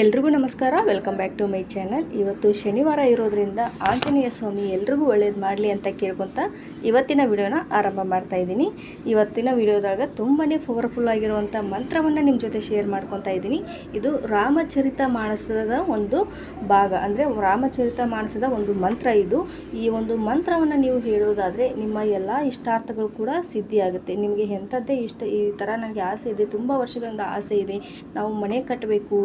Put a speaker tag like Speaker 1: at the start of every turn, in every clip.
Speaker 1: ಎಲ್ರಿಗೂ ನಮಸ್ಕಾರ. Welcome back to my channel ಇವತ್ತು ಶನಿವಾರ ಇರೋದ್ರಿಂದ ಆಂಜನೇಯ ಸ್ವಾಮಿ ಎಲ್ರಿಗೂ ಒಳ್ಳೇದು ಮಾಡಲಿ ಅಂತ ಕೇಳ್ಕೊತ ಇವತ್ತಿನ ವಿಡಿಯೋನ ಆರಂಭ ಮಾಡ್ತಾ ಇದ್ದೀನಿ. ಇವತ್ತಿನ ವಿಡಿಯೋದಾಗ ತುಂಬಾ ಪವರ್ಫುಲ್ ಆಗಿರುವಂಥ ಮಂತ್ರವನ್ನು ನಿಮ್ಮ ಜೊತೆ ಶೇರ್ ಮಾಡ್ಕೊತ ಇದ್ದೀನಿ. ಇದು ರಾಮಚರಿತ ಮಾನಸದ ಒಂದು ಭಾಗ. ಅಂದರೆ ರಾಮಚರಿತ ಮಾನಸದ ಒಂದು ಮಂತ್ರ ಇದು. ಈ ಒಂದು ಮಂತ್ರವನ್ನು ನೀವು ಹೇಳೋದಾದರೆ ನಿಮ್ಮ ಎಲ್ಲ ಇಷ್ಟಾರ್ಥಗಳು ಕೂಡ ಸಿದ್ಧಿಯಾಗುತ್ತೆ. ನಿಮಗೆ ಎಂಥದ್ದೇ ಇಷ್ಟ, ಈ ಥರ ನನಗೆ ಆಸೆ ಇದೆ, ತುಂಬ ವರ್ಷಗಳಿಂದ ಆಸೆ ಇದೆ. ನಾವು ಮನೆ ಕಟ್ಟಬೇಕು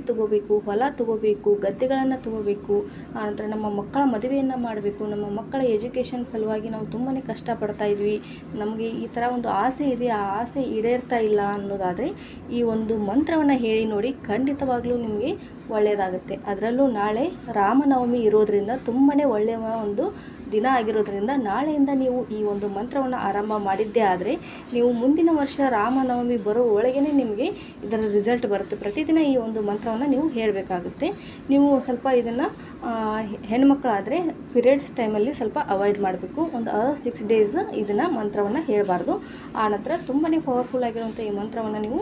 Speaker 1: ತಗೋಬೇಕು, ಹೊಲ ತಗೋಬೇಕು, ಗದ್ದೆಗಳನ್ನು ತಗೋಬೇಕು ಆನಂತರ ನಮ್ಮ ಮಕ್ಕಳ ಮದುವೆಯನ್ನು ಮಾಡಬೇಕು, ನಮ್ಮ ಮಕ್ಕಳ ಎಜುಕೇಷನ್ ಸಲುವಾಗಿ ನಾವು ತುಂಬಾ ಕಷ್ಟಪಡ್ತಾ ಇದ್ವಿ. ನಮಗೆ ಈ ಥರ ಒಂದು ಆಸೆ ಇದೆ, ಆ ಆಸೆ ಈಡೇರ್ತಾ ಇಲ್ಲ ಅನ್ನೋದಾದರೆ ಈ ಒಂದು ಮಂತ್ರವನ್ನು ಹೇಳಿ ನೋಡಿ ಖಂಡಿತವಾಗ್ಲೂ ನಿಮಗೆ ಒಳ್ಳೆಯದಾಗುತ್ತೆ ಅದರಲ್ಲೂ ನಾಳೆ ರಾಮನವಮಿ ಇರೋದರಿಂದ ತುಂಬಾ ಒಳ್ಳೆಯ ಒಂದು ದಿನ ಆಗಿರೋದ್ರಿಂದ ನಾಳೆಯಿಂದ ನೀವು ಈ ಒಂದು ಮಂತ್ರವನ್ನು ಆರಂಭ ಮಾಡಿದ್ದೇ ಆದರೆ ನೀವು ಮುಂದಿನ ವರ್ಷ ರಾಮನವಮಿ ಬರೋ ಒಳಗೇ ನಿಮಗೆ ಇದರ ರಿಸಲ್ಟ್ ಬರುತ್ತೆ. ಪ್ರತಿದಿನ ಈ ಒಂದು ಮಂತ್ರವನ್ನು ನೀವು ಹೇಳಬೇಕಾಗುತ್ತೆ. ನೀವು ಸ್ವಲ್ಪ ಇದನ್ನು ಹೆಣ್ಮಕ್ಳಾದರೆ ಪೀರಿಯಡ್ಸ್ ಟೈಮಲ್ಲಿ ಸ್ವಲ್ಪ ಅವಾಯ್ಡ್ ಮಾಡಬೇಕು. ಒಂದು ಸಿಕ್ಸ್ ಡೇಸ್ ಇದನ್ನು ಮಂತ್ರವನ್ನು ಹೇಳಬಾರ್ದು. ಆನಂತರ ತುಂಬಾ ಪವರ್ಫುಲ್ ಆಗಿರುವಂಥ ಈ ಮಂತ್ರವನ್ನು ನೀವು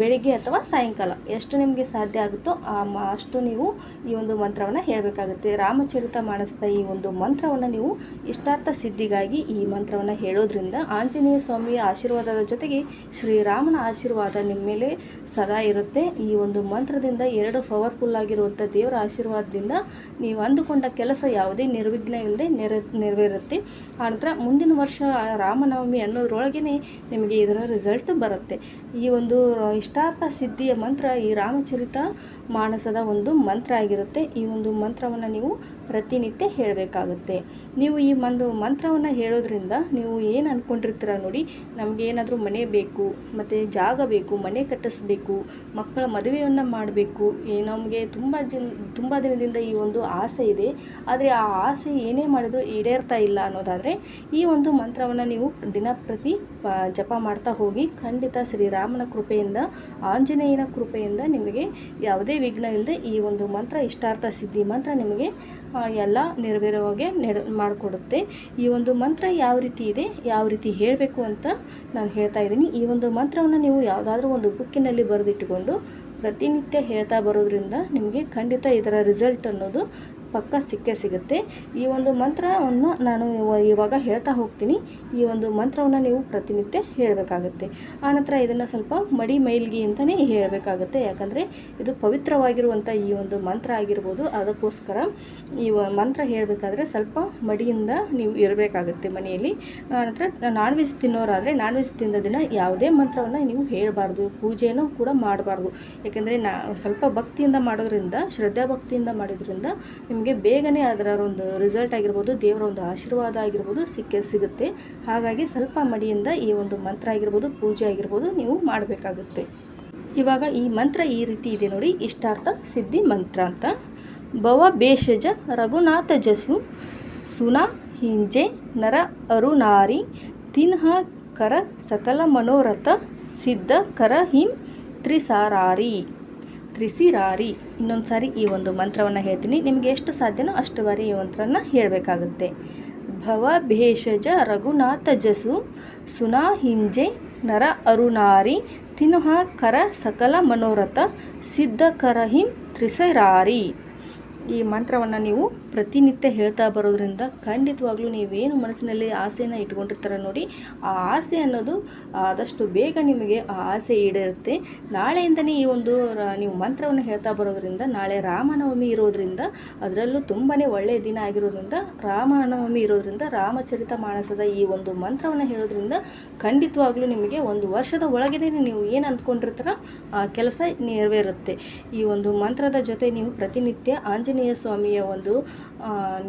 Speaker 1: ಬೆಳಿಗ್ಗೆ ಅಥವಾ ಸಾಯಂಕಾಲ ಎಷ್ಟು ನಿಮಗೆ ಸಾಧ್ಯ ಆಗುತ್ತೋ ಆ ಅಷ್ಟು ನೀವು ಈ ಒಂದು ಮಂತ್ರವನ್ನು ಹೇಳಬೇಕಾಗುತ್ತೆ. ರಾಮಚರಿತ ಮಾನಸದ ಈ ಒಂದು ಮಂತ್ರವನ್ನು ನೀವು ಇಷ್ಟಾರ್ಥ ಸಿದ್ಧಿಗಾಗಿ ಈ ಮಂತ್ರವನ್ನು ಹೇಳೋದ್ರಿಂದ ಆಂಜನೇಯ ಸ್ವಾಮಿಯ ಆಶೀರ್ವಾದದ ಜೊತೆಗೆ ಶ್ರೀರಾಮನ ಆಶೀರ್ವಾದ ನಿಮ್ಮ ಮೇಲೆ ಸದಾ ಇರುತ್ತೆ. ಈ ಒಂದು ಮಂತ್ರದಿಂದ ಎರಡು ಪವರ್ಫುಲ್ ಆಗಿರುವಂಥ ದೇವರ ಆಶೀರ್ವಾದದಿಂದ ನೀವು ಅಂದುಕೊಂಡ ಕೆಲಸ ಯಾವುದೇ ನಿರ್ವಿಘ್ನ ಇಲ್ಲದೆ ನೆರ, ನೆರವೇರುತ್ತೆ. ಆನಂತರ ಮುಂದಿನ ವರ್ಷ ರಾಮನವಮಿ ಅನ್ನೋದ್ರೊಳಗೇ ನಿಮಗೆ ಇದರ ರಿಸಲ್ಟ್ ಬರುತ್ತೆ. ಈ ಒಂದು ಇಷ್ಟಾರ್ಥ ಸಿದ್ಧಿಯ ಮಂತ್ರ ಈ ರಾಮಚರಿತ ಮಾನಸದ ಒಂದು ಮಂತ್ರ ಆಗಿರುತ್ತೆ. ಈ ಒಂದು ಮಂತ್ರವನ್ನು ನೀವು ಪ್ರತಿನಿತ್ಯ ಹೇಳಬೇಕಾಗುತ್ತೆ. ನೀವು ಈ ಒಂದು ಮಂತ್ರವನ್ನು ಹೇಳೋದ್ರಿಂದ ನೀವು ಏನು ಅಂದ್ಕೊಂಡಿರ್ತೀರ ನೋಡಿ, ನಮಗೆ ಏನಾದರೂ ಮನೆ ಬೇಕು, ಮತ್ತು ಜಾಗ ಬೇಕು, ಮನೆ ಕಟ್ಟಿಸ್ಬೇಕು, ಮಕ್ಕಳ ಮದುವೆಯನ್ನು ಮಾಡಬೇಕು ನಮಗೆ ತುಂಬ ಜನ ತುಂಬ ದಿನದಿಂದ ಈ ಒಂದು ಆಸೆ ಇದೆ. ಆದರೆ ಆ ಆಸೆ ಏನೇ ಮಾಡಿದರೂ ಈಡೇರ್ತಾ ಇಲ್ಲ ಅನ್ನೋದಾದರೆ, ಈ ಒಂದು ಮಂತ್ರವನ್ನು ನೀವು ದಿನಪ್ರತಿ ಜಪ ಮಾಡ್ತಾ ಹೋಗಿ ಖಂಡಿತ ಶ್ರೀರಾಮನ ಕೃಪೆಯಿಂದ, ಆಂಜನೇಯನ ಕೃಪೆಯಿಂದ ನಿಮಗೆ ಯಾವುದೇ ವಿಘ್ನ ಇಲ್ಲದೆ ಈ ಒಂದು ಮಂತ್ರ, ಇಷ್ಟಾರ್ಥ ಸಿದ್ಧಿ ಮಂತ್ರ ನಿಮಗೆ ಎಲ್ಲ ನೆರವೇರವಾಗಿ ನೆಡ, ಮಾಡಿಕೊಡುತ್ತೆ. ಈ ಒಂದು ಮಂತ್ರ ಯಾವ ರೀತಿ ಇದೆ, ಯಾವ ರೀತಿ ಹೇಳಬೇಕು ಅಂತ ನಾನು ಹೇಳ್ತಾ ಇದ್ದೀನಿ. ಈ ಒಂದು ಮಂತ್ರವನ್ನು ನೀವು ಯಾವುದಾದ್ರೂ ಒಂದು ಬುಕ್ಕಿನಲ್ಲಿ ಬರೆದಿಟ್ಟುಕೊಂಡು ಪ್ರತಿನಿತ್ಯ ಹೇಳ್ತಾ ಬರೋದ್ರಿಂದ ನಿಮಗೆ ಖಂಡಿತ ಇದರ ರಿಸಲ್ಟ್ ಅನ್ನೋದು ಪಕ್ಕ ಸಿಕ್ಕೇ ಸಿಗುತ್ತೆ. ಈ ಒಂದು ಮಂತ್ರವನ್ನು ನಾನು ಇವ- ಇವಾಗ ಹೇಳ್ತಾ ಹೋಗ್ತೀನಿ. ಈ ಒಂದು ಮಂತ್ರವನ್ನು ನೀವು ಪ್ರತಿನಿತ್ಯ ಹೇಳಬೇಕಾಗುತ್ತೆ. ಆನಂತರ ಇದನ್ನು ಸ್ವಲ್ಪ ಮಡಿ ಮೈಲ್ಗಿ ಅಂತಲೇ ಹೇಳಬೇಕಾಗುತ್ತೆ. ಯಾಕಂದರೆ ಇದು ಪವಿತ್ರವಾಗಿರುವಂಥ ಈ ಒಂದು ಮಂತ್ರ ಆಗಿರ್ಬೋದು. ಅದಕ್ಕೋಸ್ಕರ ಈ ಮಂತ್ರ ಹೇಳಬೇಕಾದ್ರೆ ಸ್ವಲ್ಪ ಮಡಿಯಿಂದ ನೀವು ಇರಬೇಕಾಗುತ್ತೆ ಮನೆಯಲ್ಲಿ. ಆನಂತರ ನಾನ್ ವೆಜ್ ತಿನ್ನೋರಾದರೆ ನಾನ್ ವೆಜ್ ತಿಂದ ದಿನ ಯಾವುದೇ ಮಂತ್ರವನ್ನು ನೀವು ಹೇಳಬಾರ್ದು. ಪೂಜೆಯನ್ನು ಕೂಡ ಮಾಡಬಾರ್ದು. ಯಾಕೆಂದರೆ ನಾ, ಸ್ವಲ್ಪ ಭಕ್ತಿಯಿಂದ ಮಾಡೋದ್ರಿಂದ ಶ್ರದ್ಧಾ ಭಕ್ತಿಯಿಂದ ಮಾಡೋದ್ರಿಂದ ನಿಮಗೆ ಬೇಗನೆ ಅದರ ಒಂದು ರಿಸಲ್ಟ್ ಆಗಿರ್ಬೋದು, ದೇವರ ಒಂದು ಆಶೀರ್ವಾದ ಆಗಿರ್ಬೋದು ಸಿಕ್ಕೇ, ಸಿಗುತ್ತೆ. ಹಾಗಾಗಿ ಸ್ವಲ್ಪ ಮಡಿಯಿಂದ ಈ ಒಂದು ಮಂತ್ರ ಆಗಿರ್ಬೋದು, ಪೂಜೆ ಆಗಿರ್ಬೋದು ನೀವು ಮಾಡಬೇಕಾಗುತ್ತೆ. ಇವಾಗ ಈ ಮಂತ್ರ ಈ ರೀತಿ ಇದೆ ನೋಡಿ, ಇಷ್ಟಾರ್ಥ ಸಿದ್ಧಿ ಮಂತ್ರ ಅಂತ. ಭವ ಬೇಷಜ ರಘುನಾಥ ಜಸು, ಸುನ ಹಿಂಜೆ ನರ ಅರುನಾರಿ ತಿನ್ಹ ಕರ ಸಕಲ ಮನೋರಥ, ಸಿದ್ಧ ಕರ ಹಿಂ ತ್ರಿಸಾರಾರಿ. ತ್ರಿಸಿರಾರಿ ಇನ್ನೊಂದು ಸಾರಿ ಈ ಒಂದು ಮಂತ್ರವನ್ನು ಹೇಳ್ತೀನಿ. ನಿಮಗೆ ಎಷ್ಟು ಸಾಧ್ಯನೋ ಅಷ್ಟು ಬಾರಿ ಈ ಮಂತ್ರನ ಹೇಳಬೇಕಾಗುತ್ತೆ. ಭವ ಭೇಷಜ ರಘುನಾಥ ಜಸು ಸುನಾ ಹಿಂಜೆ ನರ ಅರುನಾರಿ ತಿನುಹ ಕರ ಸಕಲ ಮನೋರಥ ಸಿದ್ಧ ಕರ ಹಿಂ ತ್ರಿಸರಾರಿ. ಈ ಮಂತ್ರವನ್ನು ನೀವು ಪ್ರತಿನಿತ್ಯ ಹೇಳ್ತಾ ಬರೋದ್ರಿಂದ ಖಂಡಿತವಾಗ್ಲೂ ನೀವೇನು ಮನಸ್ಸಿನಲ್ಲಿ ಆಸೆಯನ್ನು ಇಟ್ಕೊಂಡಿರ್ತಾರ ನೋಡಿ, ಆ ಆಸೆ ಅನ್ನೋದು ಆದಷ್ಟು ಬೇಗ ನಿಮಗೆ ಆ ಆಸೆ ಈಡೇರುತ್ತೆ. ನಾಳೆಯಿಂದನೇ ಈ ಒಂದು ನೀವು ಮಂತ್ರವನ್ನು ಹೇಳ್ತಾ ಬರೋದ್ರಿಂದ, ನಾಳೆ ರಾಮನವಮಿ ಇರೋದ್ರಿಂದ, ಅದರಲ್ಲೂ ತುಂಬಾ ಒಳ್ಳೆಯ ದಿನ ಆಗಿರೋದ್ರಿಂದ, ರಾಮನವಮಿ ಇರೋದ್ರಿಂದ, ರಾಮಚರಿತ ಮಾನಸದ ಈ ಒಂದು ಮಂತ್ರವನ್ನು ಹೇಳೋದ್ರಿಂದ ಖಂಡಿತವಾಗ್ಲೂ ನಿಮಗೆ ಒಂದು ವರ್ಷದ ಒಳಗೇ ನೀವು ಏನು ಅಂದ್ಕೊಂಡಿರ್ತಾರ, ಆ ಕೆಲಸ ನೆರವೇರುತ್ತೆ. ಈ ಒಂದು ಮಂತ್ರದ ಜೊತೆ ನೀವು ಪ್ರತಿನಿತ್ಯ ಆಂಜನೇಯ ಸ್ವಾಮಿಯ ಒಂದು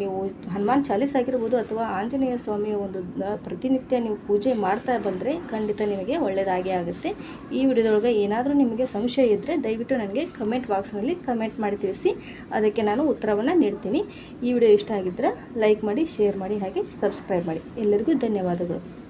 Speaker 1: ನೀವು ಹನುಮಾನ್ ಚಾಲೀಸ್ ಆಗಿರ್ಬೋದು ಅಥವಾ ಆಂಜನೇಯ ಸ್ವಾಮಿಯ ಒಂದು ಪ್ರತಿನಿತ್ಯ ನೀವು ಪೂಜೆ ಮಾಡ್ತಾ ಬಂದರೆ ಖಂಡಿತ ನಿಮಗೆ ಒಳ್ಳೆಯದಾಗೇ ಆಗುತ್ತೆ. ಈ ವಿಡಿಯೋದೊಳಗೆ ಏನಾದರೂ ನಿಮಗೆ ಸಂಶಯ ಇದ್ದರೆ ದಯವಿಟ್ಟು ನನಗೆ ಕಮೆಂಟ್ ಬಾಕ್ಸ್ನಲ್ಲಿ ಕಮೆಂಟ್ ಮಾಡಿ ತಿಳಿಸಿ, ಅದಕ್ಕೆ ನಾನು ಉತ್ತರವನ್ನು ನೀಡ್ತೀನಿ. ಈ ವಿಡಿಯೋ ಇಷ್ಟ ಆಗಿದ್ದರೆ ಲೈಕ್ ಮಾಡಿ, ಶೇರ್ ಮಾಡಿ, ಹಾಗೆ ಸಬ್ಸ್ಕ್ರೈಬ್ ಮಾಡಿ. ಎಲ್ಲರಿಗೂ ಧನ್ಯವಾದಗಳು.